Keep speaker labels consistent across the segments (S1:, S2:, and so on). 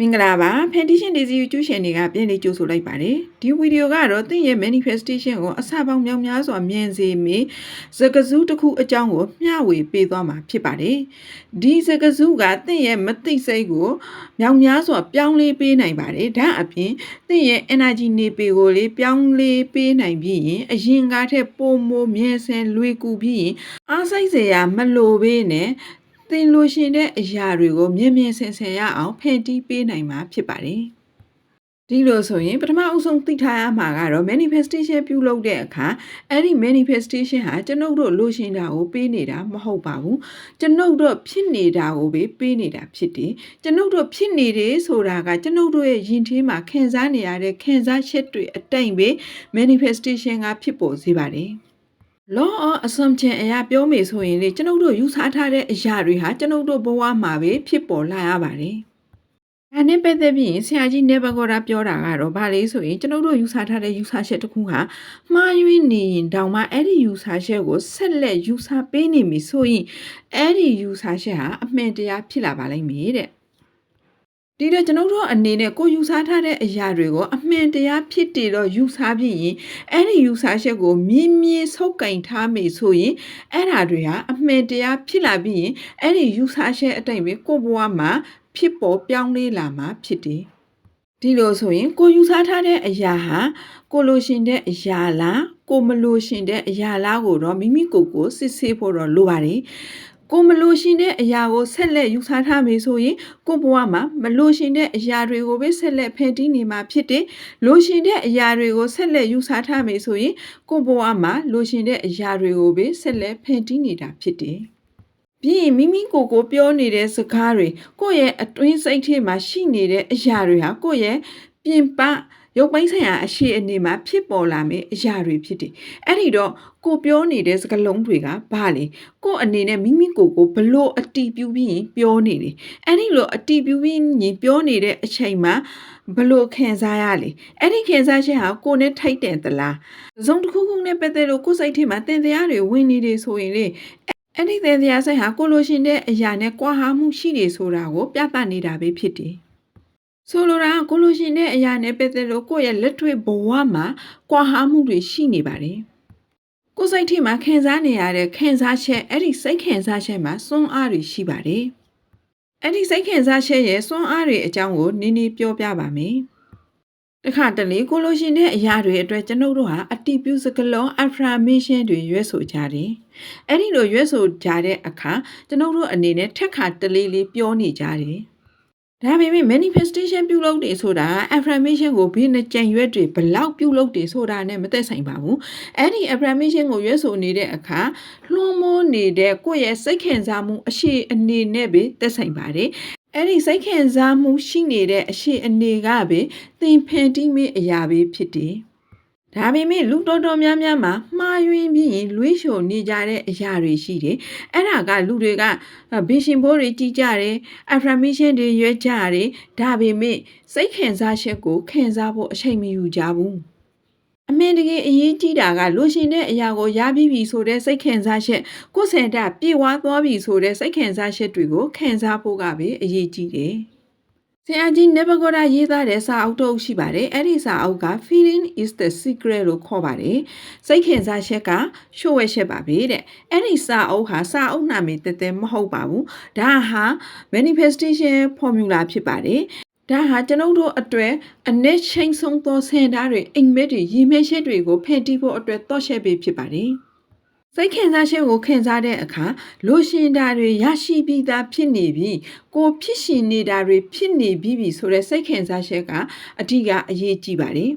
S1: မင်္ဂလာပါဖန်တီရှင်ဒီဇီယူကျူးရှင်တွေကပြန်လေးကြိုးဆိုလိုက်ပါတယ်ဒီဗီဒီယိုကတော့သင်ရဲ့ manifestation ကိုအစပေါင်းမြောက်များစွာမြင်စေမေစကားစုတစ်ခုအကြောင်းကိုမျှဝေပေးသွားမှာဖြစ်ပါတယ်ဒီစကားစုကသင်ရဲ့မသိစိတ်ကိုမြောက်များစွာပြောင်းလဲပေးနိုင်ပါတယ်ဒါအပြင်သင်ရဲ့ energy နေပေကိုလေးပြောင်းလဲပေးနိုင်ပြီးရင်အရင်ကထက်ပိုမိုမြဲဆန်လွေကူပြီးရင်အားစိတ်စရာမလိုဘေးနဲ့ သင်လိုရှင်တဲ့အရာတွေကိုမြင်မြင်ဆင်ဆင်ရအောင်ဖန်တီးပေးနိုင်မှာဖြစ်ပါတယ်။ဒီလိုဆိုရင်ပထမအဆုံးသိထားရမှာကတော့ manifestation ပြုလုပ်တဲ့အခါအဲ့ဒီ manifestation ဟာကျွန်ုပ်တို့လိုရှင်တာကိုပေးနေတာမဟုတ်ပါဘူး။ကျွန်ုပ်တို့ဖြစ်နေတာကိုပဲပေးနေတာဖြစ်တယ်။ကျွန်ုပ်တို့ဖြစ်နေတယ်ဆိုတာကကျွန်ုပ်တို့ရဲ့ယင်ထဲမှာခံစားနေရတဲ့ခံစားချက်တွေအတိုင်းပဲ manifestation ကဖြစ်ပေါ်စေပါတယ်။ law of assumption အရာပြောမယ်ဆိုရင်လေကျွန်ုပ်တို့ယူဆထားတဲ့အရာတွေဟာကျွန်ုပ်တို့ဘဝမှာပဲဖြစ်ပေါ်လာရပါတယ်။ဒါနဲ့ပတ်သက်ပြီးရင်ဆရာကြီးနေဘဂေါ်ရာပြောတာကတော့ဗာလေဆိုရင်ကျွန်ုပ်တို့ယူဆထားတဲ့ယူဆချက်တစ်ခုဟာမှားယွင်းနေရင်တောင်မှအဲ့ဒီယူဆချက်ကိုဆက်လက်ယူဆပေးနေပြီဆိုရင်အဲ့ဒီယူဆချက်ဟာအမှန်တရားဖြစ်လာပါလိမ့်မယ်တဲ့။ ဒီတော့ကျွန်တော်တို့အနေနဲ့ကိုယူဆထားတဲ့အရာတွေကိုအမှန်တရားဖြစ်တည်တော့ယူဆပြီးရင်အဲ့ဒီယူဆချက်ကိုမြင်းမြင်းဆုပ်ကင်ထားမိဆိုရင်အဲ့ဓာတွေဟာအမှန်တရားဖြစ်လာပြီးရင်အဲ့ဒီယူဆချက်အတိုင်းပဲကိုဘဝမှာဖြစ်ပေါ်ပြောင်းလဲလာမှာဖြစ်တယ်။ဒီလိုဆိုရင်ကိုယူဆထားတဲ့အရာဟာကိုလိုရှင်တဲ့အရာလားကိုမလိုရှင်တဲ့အရာလားကိုတော့မိမိကိုယ်ကိုစစ်ဆေးဖို့တော့လိုပါတယ်။ ကိုမလို့ရှင်တဲ့အရာကိုဆက်လက်ယူဆထားမယ်ဆိုရင်ကိုဘဝမှာမလို့ရှင်တဲ့အရာတွေကိုပဲဆက်လက်ဖန်တီးနေမှာဖြစ်တယ်လို့ရှင်တဲ့အရာတွေကိုဆက်လက်ယူဆထားမယ်ဆိုရင်ကိုဘဝမှာလို့ရှင်တဲ့အရာတွေကိုပဲဆက်လက်ဖန်တီးနေတာဖြစ်တယ်ပြီးရင်မိမိကိုယ်ကိုပြောနေတဲ့စကားတွေကိုယ့်ရဲ့အတွင်းစိတ်ထဲမှာရှိနေတဲ့အရာတွေဟာကိုယ့်ရဲ့ပြင်ပ ရုပ်ပိုင်းဆိုင်ရာအရှိအနေမှာဖြစ်ပေါ်လာမယ့်အရာတွေဖြစ်တယ်။အဲ့ဒီတော့ကိုပြောနေတဲ့စကားလုံးတွေကဘာလဲ။ကိုအနေနဲ့မိမိကိုယ်ကိုဘလို့အတီးပြူပြီးရင်ပြောနေတယ်။အဲ့ဒီလိုအတီးပြူပြီးရင်ပြောနေတဲ့အချိန်မှာဘလို့ခံစားရလဲ။အဲ့ဒီခံစားချက်ဟာကိုနဲ့ထိုက်တယ်သလား။ဇုံတစ်ခုခုနဲ့ပတ်သက်လို့ကိုယ်စိတ်ထဲမှာတင်တရားတွေဝင်နေတယ်ဆိုရင်လေအဲ့ဒီတင်တရားဆိုင်ဟာကိုလိုရှင်တဲ့အရာနဲ့ကွာဟမှုရှိနေဆိုတာကိုပြသနေတာပဲဖြစ်တယ်။ ဆိုလိုတာကိုလိုရှင်တဲ့အရာနဲ့ပတ်သက်လို့ကိုယ့်ရဲ့လက်တွေ့ဘဝမှာကွာဟမှုတွေရှိနေပါတယ်။ကိုယ်စိတ်ထိမှာခံစားနေရတဲ့ခံစားချက်အဲ့ဒီစိတ်ခံစားချက်မှာစွမ်းအားတွေရှိပါတယ်။အဲ့ဒီစိတ်ခံစားချက်ရဲ့စွမ်းအားတွေအကြောင်းကိုနည်းနည်းပြောပြပါမယ်။တခါတလေကိုလိုရှင်တဲ့အရာတွေအတွက်ကျွန်ုပ်တို့ဟာအတိပြုစကလုံး affirmation တွေရွေးဆိုကြတယ်။အဲ့ဒီလိုရွေးဆိုကြတဲ့အခါကျွန်ုပ်တို့အနေနဲ့ထက်ခါတလေးလေးပြောနေကြတယ်။ ဒါပေမဲ့ manifestation ပြုလုပ်တယ်ဆိုတာ affirmation ကိုဘယ်နှကြံရွက်တွေဘလောက်ပြုလုပ်တယ်ဆိုတာနဲ့မသက်ဆိုင်ပါဘူးအဲ့ဒီ affirmation ကိုရွက်ဆိုနေတဲ့အခါလွှမ်းမိုးနေတဲ့ကိုယ့်ရဲ့စိတ်ခံစားမှုအရှိအနေနဲ့ပဲသက်ဆိုင်ပါတယ်အဲ့ဒီစိတ်ခံစားမှုရှိနေတဲ့အရှိအနေကပဲသင်ဖန်တီးမိအရာပဲဖြစ်တယ် ဒါပေမဲ့လူတော်တော်များများမှာမှားယွင်းပြီးရင်လွေးလျှော်နေကြတဲ့အရာတွေရှိတယ်။အဲ့ဒါကလူတွေကဘီရှင်ဘိုးတွေကြီးကြတယ်။ affirmation တွေရွေးကြတယ်။ဒါပေမဲ့စိတ်ခံစားချက်ကိုခံစားဖို့အချိန်မယူကြဘူး။အမှန်တကယ်အရေးကြီးတာကလူရှင်တဲ့အရာကိုရပြီးပြီဆိုတဲ့စိတ်ခံစားချက်ကိုယ်စင်တာပြေဝသွားပြီဆိုတဲ့စိတ်ခံစားချက်တွေကိုခံစားဖို့ကပဲအရေးကြီးတယ်။ ဆရာကြီးနေဘဂိုရာရေးသားတဲ့စာအုပ်တစ်အုပ်ရှိပါတယ်အဲ့ဒီစာအုပ်က feeling is the secret လို့ခေါ်ပါတယ်စိတ်ခင်စားချက်ကရှို့ဝဲချက်ပါပဲတဲ့အဲ့ဒီစာအုပ်ဟာစာအုပ်နာမည်တသက်မဟုတ်ပါဘူးဒါဟာ manifestation formula ဖြစ်ပါတယ်ဒါဟာကျွန်ုပ်တို့အတွက်အနည်းချင်းဆုံးသောဆန္ဒတွေအိမ်မက်တွေရည်မှန်းချက်တွေကိုဖန်တီးဖို့အတွက်တော့ရှက်ပေးဖြစ်ပါတယ်။ စိတ်ခံစားချက်ကိုခံစားတဲ့အခါလိုရှင်တာတွေရရှိပြီးသားဖြစ်နေပြီးကိုဖြစ်ရှင်နေတာတွေဖြစ်နေပြီးပြီဆိုတဲ့စိတ်ခံစားချက်ကအဓိကအရေးကြီးပါတယ်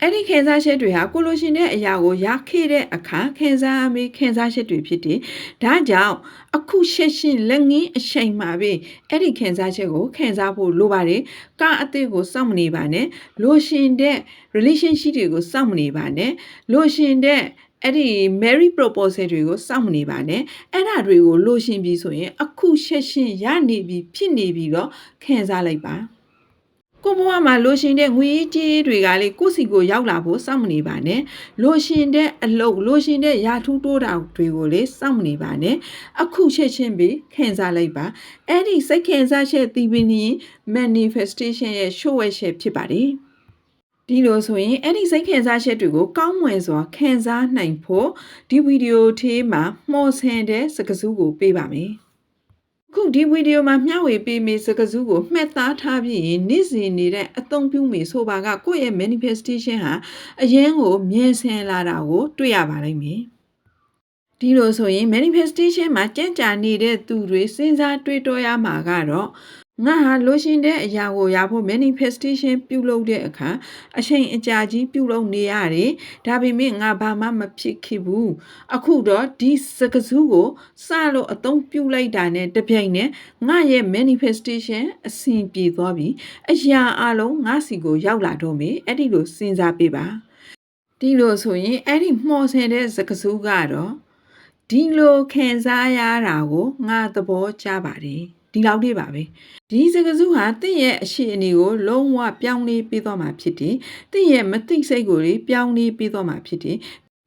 S1: အဲ့ဒီခံစားချက်တွေဟာကိုလိုရှင်တဲ့အရာကိုရခဲ့တဲ့အခါခံစားအမေခံစားချက်တွေဖြစ်တယ်။ဒါကြောင့်အခုရှက်ရှင်လက်ငင်းအချိန်မှာပဲအဲ့ဒီခံစားချက်ကိုခံစားဖို့လိုပါတယ်။ကာအသစ်ကိုစောင့်မနေပါနဲ့။လိုရှင်တဲ့ relationship တွေကိုစောင့်မနေပါနဲ့။လိုရှင်တဲ့ အဲ့ဒီ Mary proposal တွေကိုစောင့်မနေပါနဲ့အဲ့ဒါတွေကိုလိုရှင်ပြီဆိုရင် အခုရှက်ရှင်ရနေပြီဖြစ်နေပြီတော့ခံစားလိုက်ပါကိုဘဝမှာလိုရှင်တဲ့ငွေကြေးတွေကလေကိုယ့်စီကိုရောက်လာဖို့စောင့်မနေပါနဲ့လိုရှင်တဲ့အလုပ်လိုရှင်တဲ့ရာထူးတိုးတာတွေကိုလေစောင့်မနေပါနဲ့အခုချက်ချင်းပဲခံစားလိုက်ပါအဲ့ဒီစိတ်ခံစားချက်သီးပင်ရင် manifestation ရဲ့ show ဝဲချက်ဖြစ်ပါတယ် ဒီလိုဆိုရင်အဲ့ဒီစိတ်ခံစားချက်တွေကိုကောင်းမွန်စွာခံစားနိုင်ဖို့ဒီဗီဒီယိုသေးမှာမှော်ဆန်တဲ့စကားစုကိုပေးပါမယ်ခုဒီဗီဒီယိုမှာမျှဝေပေးမယ့်စကားစုကိုမှတ်သားထားပြီးရင်နေ့စဉ်နေတဲ့အသုံးပြုမိဆိုပါကကိုယ့်ရဲ့ manifestation ဟာအရင်ကိုမြင်ဆင်လာတာကို တွေ့ရပါလိမ့်မယ်ဒီလိုဆိုရင် manifestation မှာကြံ့ကြာနေတဲ့သူတွေစဉ်းစားတွေးတောရမှာကတော့ ငါဟာလိုရှင်တဲ့အရာကိုရဖို့ manifestation ပြုလုပ်တဲ့အခါအချိန်အကြာကြီးပြုလုပ်နေရတယ်။ဒါပေမဲ့ငါဘာမှမဖြစ်ခဲ့ဘူး။အခုတော့ဒီစကားစုကိုစလို့အသုံးပြုလိုက်တာနဲ့တပြိုင်နက်ငါရဲ့ manifestation အဆင်ပြေသွားပြီ။အရာအလုံးငါစီကိုရောက်လာတော့မယ်။အဲ့ဒီလိုစဉ်းစားပေးပါ။ဒီလိုဆိုရင်အဲ့ဒီမှော်ဆင်တဲ့စကားစုကတော့ဒီလိုခံစားရတာကိုငါသဘောကျပါတယ်။ ဒီလောက်လေးပါပဲဒီစကားစုဟာတင့်ရဲ့အရှိအနေကိုလုံးဝပြောင်းလဲပေးသွားမှာဖြစ်တယ်တင့်ရဲ့မသိစိတ်ကိုလေပြောင်းလဲပေးသွားမှာဖြစ်တယ်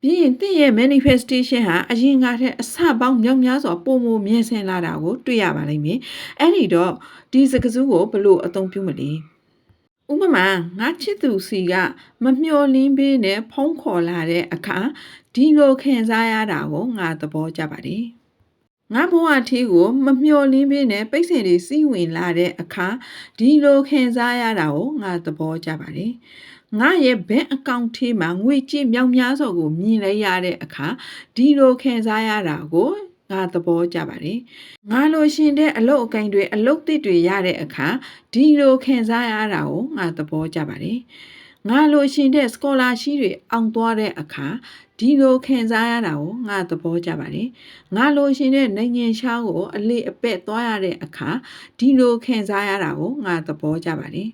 S1: ပြီးရင်တင့်ရဲ့ manifestation ဟာအရင်ကတည်းအစပေါင်းမြောက်များစွာပုံမမြင်ဆင်လာတာကိုတွေ့ရပါလိမ့်မယ်အဲ့ဒီတော့ဒီစကားစုကိုဘယ်လိုအသုံးပြုမလဲဥပမာငါချစ်သူစီကမမျော်လင်းပေးနဲ့ဖုံးခေါ်လာတဲ့အခါဒီလိုခံစားရတာကိုငါသဘောကျပါတယ် ငါဘဝထီးကိုမမျော်လင်းပေးနဲ့ပိတ်စင်တွေစီးဝင်လာတဲ့အခါဒီလိုခံစားရတာကိုငါသဘောကျပါတယ်ငါရဲ့ဘက်အကောင့်ထဲမှာငွေကြေးမြောက်များစွာကိုမြင်လိုက်ရတဲ့အခါဒီလိုခံစားရတာကိုငါသဘောကျပါတယ်။ငါလိုရှင်တဲ့အလုတ်အကင်တွေအလုတ်သစ်တွေရတဲ့အခါဒီလိုခံစားရတာကိုငါသဘောကျပါတယ်။ ငါလိုရှင်တဲ့ scholarship တွေအောင်သွားတဲ့အခါဒီလိုခံစားရတာကိုငါသဘောကျပါတယ်။ငါလိုရှင်တဲ့နိုင်ငံခြားကိုအလေအပက်သွားရတဲ့အခါဒီလိုခံစားရတာကိုငါသဘောကျပါတယ်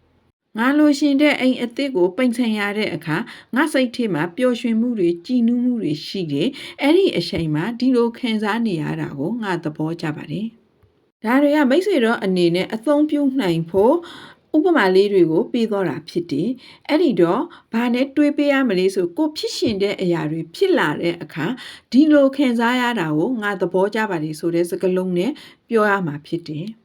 S1: ။ငါလိုရှင်တဲ့အိမ်အသစ်ကိုပိန်ဆင်ရတဲ့အခါငါစိတ်ထဲမှာပျော်ရွှင်မှုတွေကြည်နူးမှုတွေရှိတယ်။အဲ့ဒီအချိန်မှာဒီလိုခံစားနေရတာကိုငါသဘောကျပါတယ်။ဒါတွေကမိတ်ဆွေတော့အနေနဲ့အသုံးပြုနိုင်ဖို့ ဥပမာလေးတွေကိုပေးသွားတာဖြစ်တယ်။အဲ့ဒီတော့ဘာနဲ့တွေးပေးရမလဲဆိုကိုဖြစ်ရှင်တဲ့အရာတွေဖြစ်လာတဲ့အခါဒီလိုခံစားရတာကိုငါသဘောကျပါတယ်ဆိုတဲ့စကားလုံးနဲ့ပြောရမှာဖြစ်တယ်။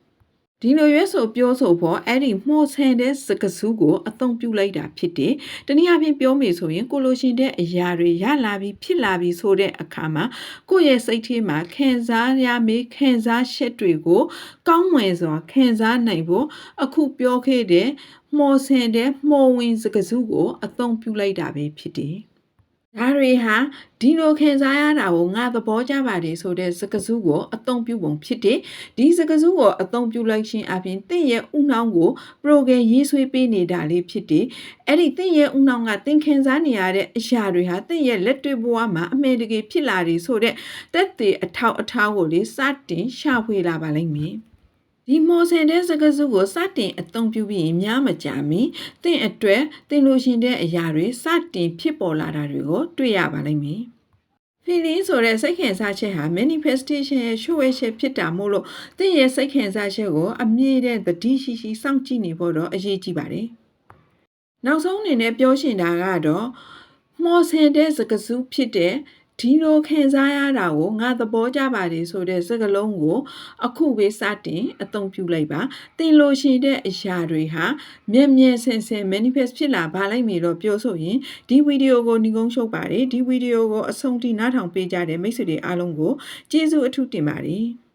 S1: ဒီလိုရွေးဆိုပြောဆိုဖို့အဲ့ဒီမှော်ဆန်တဲ့စကားစုကိုအသုံးပြုလိုက်တာဖြစ်တယ်။တနည်းအားဖြင့်ပြောမယ်ဆိုရင်ကိုလိုရှင်တဲ့အရာတွေရလာပြီးဖြစ်လာပြီးဆိုတဲ့အခါမှာကိုယ့်ရဲ့စိတ်ထဲမှာခံစားရမယ့်ခံစားချက်တွေကိုကောင်းမွန်စွာခံစားနိုင်ဖို့အခုပြောခဲ့တဲ့မှော်ဆန်တဲ့မှော်ဝင်စကားစုကိုအသုံးပြုလိုက်တာပဲဖြစ်တယ်။ ဒါတွေဟာဒီလိုခံစားရတာကိုငါသဘောကျပါတယ်ဆိုတဲ့စကားစုကိုအသုံးပြုပုံဖြစ်တယ်ဒီစကားစုကိုအသုံးပြုလိုက်ခြင်းအပြင်တင့်ရဲ့ဥနှောင်းကိုပရိုဂရမ်ရေးဆွဲပေးနေတာလေးဖြစ်တယ်အဲ့ဒီတင့်ရဲ့ဥနှောင်းကသင်ခံစားနေရတဲ့အရာတွေဟာတင့်ရဲ့လက်တွေ့ဘဝမှာအမှန်တကယ်ဖြစ်လာတယ်ဆိုတဲ့တက်တည်အထောက်အထားကိုလေစတင်ရှာဖွေလာပါလိမ့်မယ် ဒီမော်ဆန်တဲ့စကားစုကိုစတင်အသုံးပြုပြီးရင်များမကြာမီတင့်အတွက်တင်လို့ရှင်တဲ့အရာတွေစတင်ဖြစ်ပေါ်လာတာတွေကိုတွေ့ရပါလိမ့်မယ်။ feeling ဆိုတဲ့စိတ်ခံစားချက်ဟာ manifestation ရဲ့ရှုပ်ဝဲချက်ဖြစ်တာမို့လို့တင့်ရဲ့စိတ်ခံစားချက်ကိုအမြင့်တဲ့သတိရှိရှိစောင့်ကြည့်နေဖို့တော့အရေးကြီးပါတယ်။နောက်ဆုံးအနေနဲ့ပြောရှင်တာကတော့မော်ဆန်တဲ့စကားစုဖြစ်တဲ့ ဒီလိုခံစားရတာကိုငါသဘောကျပါတယ်ဆိုတဲ့စကားလုံးကို အခုပဲစတင်အသုံးပြုလိုက်ပါသင်လို့ရှိတဲ့အရာတွေဟာမြဲမြဲဆင်ဆင် manifest ဖြစ်လာပါလိမ့်မယ်တော့ပြောဆိုရင်ဒီဗီဒီယိုကိုညီကုန်းရှုပ်ပါတယ်ဒီဗီဒီယိုကိုအဆုံးထိနားထောင်ပေးကြတဲ့မိတ်ဆွေတွေအားလုံးကိုကျေးဇူးအထူးတင်ပါတယ်